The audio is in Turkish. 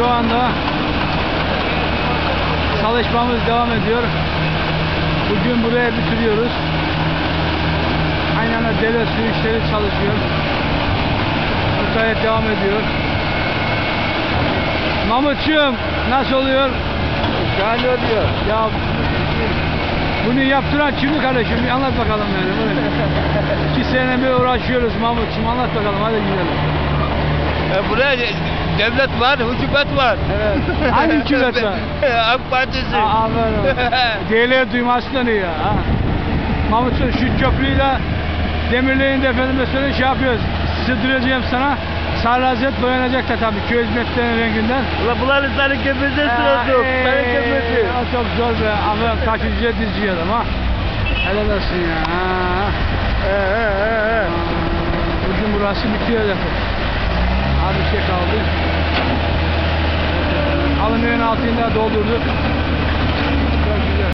Şu anda çalışmamız devam ediyor. Bugün buraya bitiriyoruz. Aynen deve su işleri çalışıyor. Müsait devam ediyor. Mahmutcuğum nasıl oluyor? Şahane oluyor. Ya bunu yaptıran kimdi kardeşim? Bir anlat bakalım yani. Bunu. İki sene bir uğraşıyoruz Mahmutcuğum anlat bakalım hadi gidelim. E, buraya devlet var, hükümet var. Evet. Hangi hükümet var? AK Partisi. Aa, Aferin. DL duymasından iyi ya. Ha. Mahmutcuğum şu köprüyle Demirliğin de efendime söyle şey yapıyoruz. Sığdıracağım sana. Sarrazet boyanacak da tabii köy hizmetlerinin renginden. Ulan bunların senin kemizde sırası. Ee, Senin kemizde. o çok zor be. Ama kaçıncıya dizci adam ha. Helal olsun ya. Ha. He he he. Bugün burası bitiyor zaten. Az bir şey kaldı. Alüminyum altını da doldurduk.